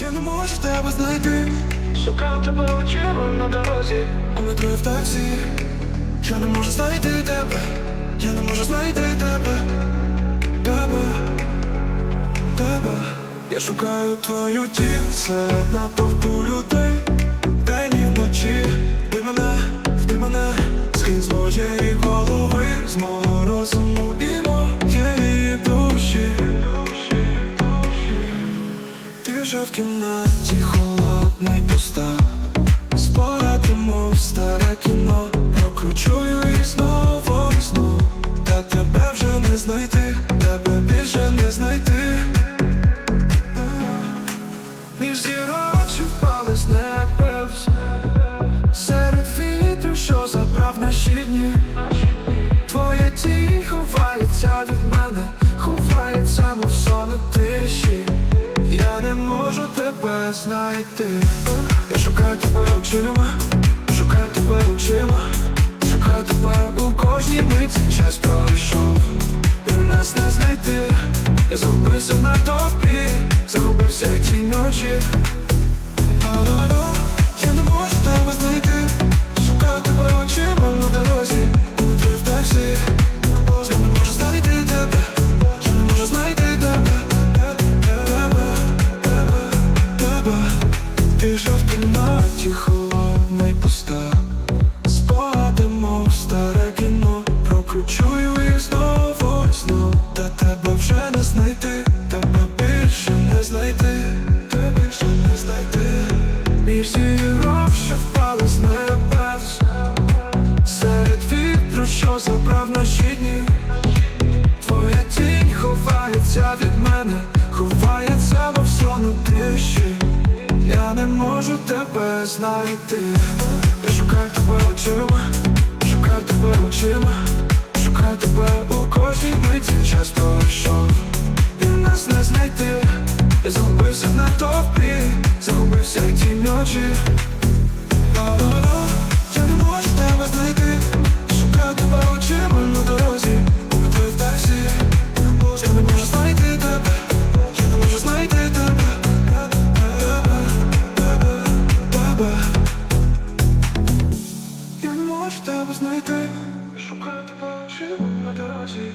Я не можу тебе знайти. Шукав тебе очима на дорозі, У метро і в таксі. Я не можу знайти тебе. Я не можу знайти тебе. Тебе. Тебе. Я шукаю твою тінь серед натовпу людей. В кімнаті холодна й пуста Спогади, мов старе кіно. Прокручую і знову і знову. Та тебе вже не знайти, тебе тебе знайти. Я шукаю тебе очима Шукаю тебе очима Шукаю тебе у кожній миті час пройшов І нас не знайти. Я загубився на топі, Загубився ті ночі холодна й пуста Спогади, мов старе кіно. Прокручую їх знову і Та тебе вже не знайти. Тебе більше не знайти. Тебе більше не знайти. Між зірок, що впали з небес. Серед що забрав наші дні. Твоя тінь ховається від мене знайти Я шукаю тебе очима Шукаю тебе очима Шукаю тебе у кожній миті. Часто що І нас не знайти. Я загубився на топі, Загубився як ті ночі Можу тебе знайти шукати тебе на дорозі